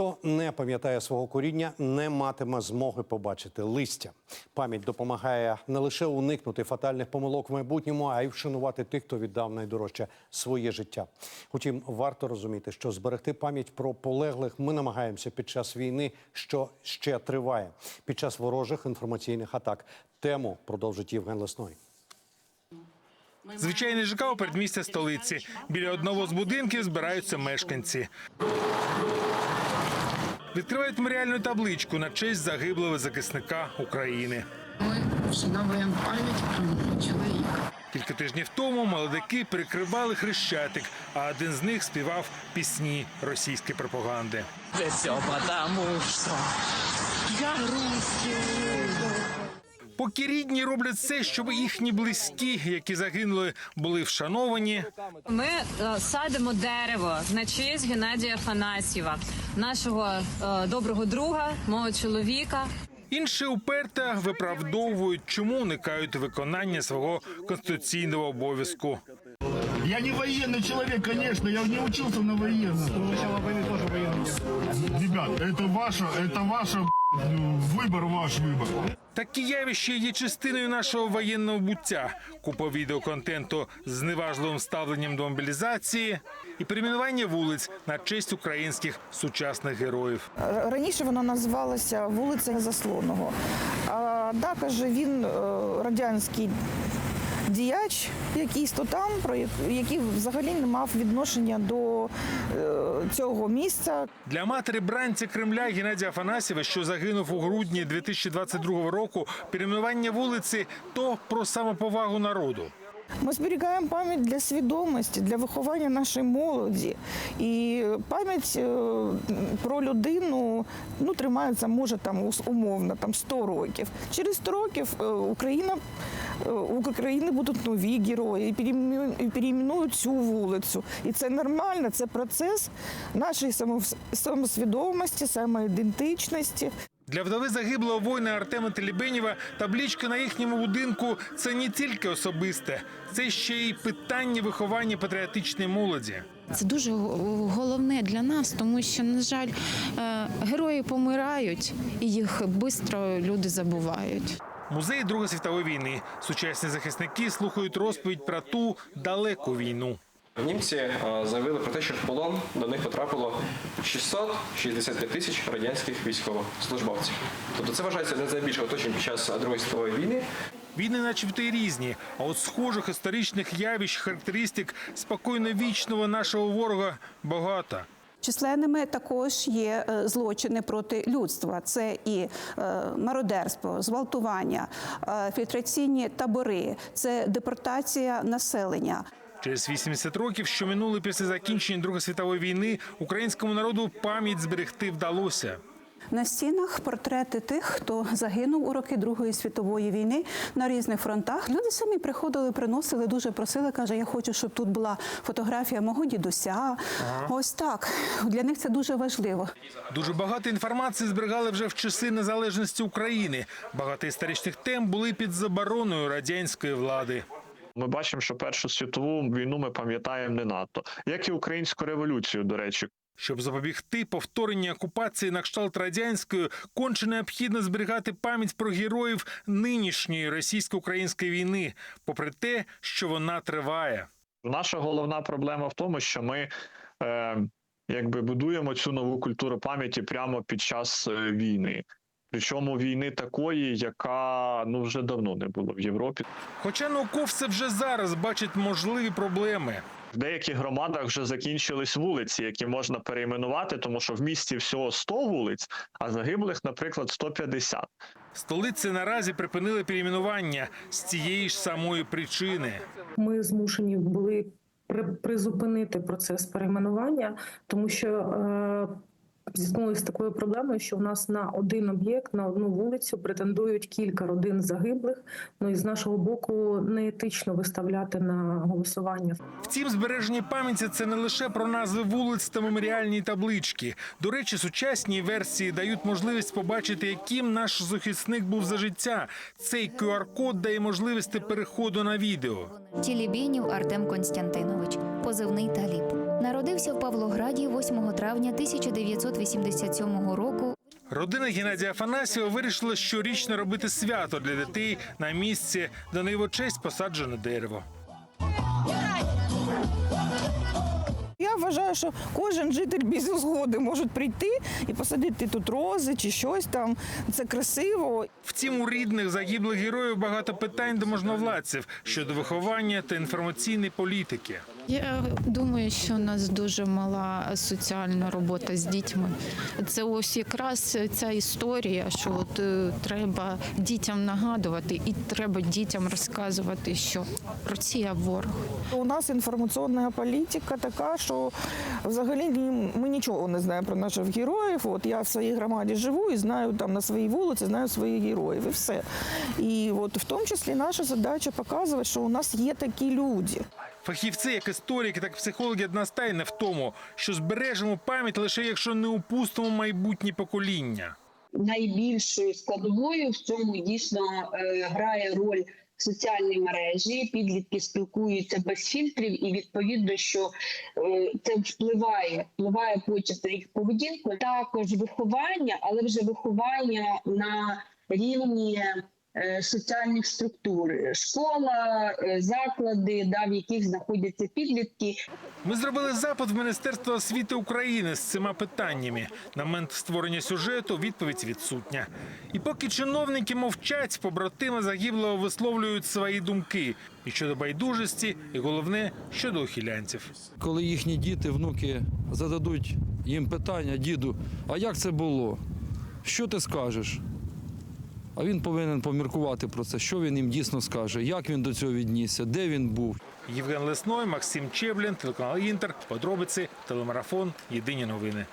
Хто не пам'ятає свого коріння, не матиме змоги побачити листя. Пам'ять допомагає не лише уникнути фатальних помилок в майбутньому, а й вшанувати тих, хто віддав найдорожче своє життя. Утім, варто розуміти, що зберегти пам'ять про полеглих ми намагаємося під час війни, що ще триває, під час ворожих інформаційних атак. Тему продовжить Євген Лесной. Звичайний ЖК у передмістя столиці. Біля одного з будинків збираються мешканці. Відкривають меморіальну табличку на честь загиблого захисника України. Ми вшановуємо пам'ять про чоловіка. Кілька тижнів тому молодики перекривали хрещатик, а один з них співав пісні російської пропаганди. Це все тому, що я русский. Поки рідні роблять все, щоб їхні близькі, які загинули, були вшановані. Ми е, садимо дерево на честь Геннадія Фанасьєва, нашого е, доброго друга, мого чоловіка. Інші уперто виправдовують, чому уникають виконання свого конституційного обов'язку. Я не военный человек, конечно, я не учился на военном. Ребят, это ваше, это ваше выбор, ваш выбор. Такі явища є частиною нашого воєнного буття. Купа відеоконтенту з зневажливим ставленням до мобілізації і перейменування вулиць на честь українських сучасних героїв. Раніше вона називалася вулиця Заслоного. А да, каже, він е, радянський діяч, якийсь то там, про як- який взагалі не мав відношення до е, цього місця. Для матері бранця Кремля Геннадія Афанасєва, що загинув у грудні 2022 року, перейменування вулиці то про самоповагу народу. Ми зберігаємо пам'ять для свідомості, для виховання нашої молоді. І пам'ять е, про людину ну, тримається, може, там умовно, там 100 років. Через 100 років е, Україна, е, у України будуть нові герої і перейменують- цю вулицю. І це нормально, це процес нашої самосвідомості, самоідентичності. Для вдови загиблого воїна Артема Телібенєва табличка на їхньому будинку це не тільки особисте, це ще й питання виховання патріотичної молоді. Це дуже головне для нас, тому що, на жаль, е, герої помирають і їх швидко люди забувають. Музей Другої світової війни. Сучасні захисники слухають розповідь про ту далеку війну. Німці е, заявили про те, що в полон до них потрапило 665 тисяч радянських військовослужбовців. Тобто це вважається не найбільше оточень під час Другої світової війни. Війни, начебто, і різні, а от схожих історичних явищ, характеристик спокійно вічного нашого ворога багато. Численними також є е, злочини проти людства. Це і е, мародерство, зґвалтування, фільтраційні табори, це депортація населення. Через 80 років, що минули після закінчення Другої світової війни, українському народу пам'ять зберегти вдалося. На стінах портрети тих, хто загинув у роки Другої світової війни на різних фронтах. Люди самі приходили, приносили, дуже просили. каже, я хочу, щоб тут була фотографія мого дідуся. Ось так для них це дуже важливо. Дуже багато інформації зберігали вже в часи незалежності України. Багато історичних тем були під забороною радянської влади. Ми бачимо, що Першу світову війну ми пам'ятаємо не надто, як і українську революцію, до речі. Щоб запобігти повторенню окупації на кшталт радянської, конче необхідно зберігати пам'ять про героїв нинішньої російсько-української війни, попри те, що вона триває. Наша головна проблема в тому, що ми е, якби будуємо цю нову культуру пам'яті прямо під час е, війни. Причому війни такої, яка ну вже давно не було в Європі. Хоча науковці вже зараз бачать можливі проблеми. В деяких громадах вже закінчились вулиці, які можна перейменувати, тому що в місті всього 100 вулиць, а загиблих, наприклад, 150. Столиці наразі припинили перейменування з цієї ж самої причини. ми змушені були при- призупинити процес перейменування, тому що е, зіткнулися з такою проблемою, що у нас на один об'єкт, на одну вулицю претендують кілька родин загиблих. Ну і з нашого боку неетично виставляти на голосування. Втім, збереження пам'яті це не лише про назви вулиць та меморіальні таблички. До речі, сучасні версії дають можливість побачити, яким наш захисник був за життя. Цей QR-код дає можливості переходу на відео. Тілібєнів Артем Константинович, позивний Таліб. Народився в Павлограді 8 травня 1987 року. Родина Геннадія Афанасьєва вирішила щорічно робити свято для дітей на місці, де на його честь посаджене дерево. Я вважаю, що кожен житель без згоди може прийти і посадити тут рози чи щось там. Це красиво. Втім, у рідних загиблих героїв багато питань до можновладців щодо виховання та інформаційної політики. Я думаю, що у нас дуже мала соціальна робота з дітьми. Це ось якраз ця історія, що от е, треба дітям нагадувати, і треба дітям розказувати, що Росія ворог. У нас інформаційна політика така, що взагалі ми нічого не знаємо про наших героїв. От я в своїй громаді живу і знаю там на своїй вулиці, знаю своїх героїв і все. І от в тому числі наша задача показувати, що у нас є такі люди. Фахівці, як історики, так і психологи одностайні в тому, що збережемо пам'ять лише якщо не упустимо майбутні покоління. найбільшою складовою в цьому дійсно е, грає роль соціальні мережі. Підлітки спілкуються без фільтрів, і відповідно, що е, це впливає, впливає потім на їх поведінку. Також виховання, але вже виховання на рівні. Е, Соціальних структур, школа, е, заклади, да, в яких знаходяться підлітки, Ми зробили запит в Міністерство освіти України з цими питаннями. На момент створення сюжету відповідь відсутня. І поки чиновники мовчать, побратими загиблого висловлюють свої думки і щодо байдужості, і головне щодо ухилянців. Коли їхні діти, внуки зададуть їм питання, діду, а як це було? Що ти скажеш? А він повинен поміркувати про це, що він їм дійсно скаже, як він до цього віднісся, де він був. Євген Лесной, Максим Чеблін, телеканал Інтер. Подробиці, телемарафон. Єдині новини.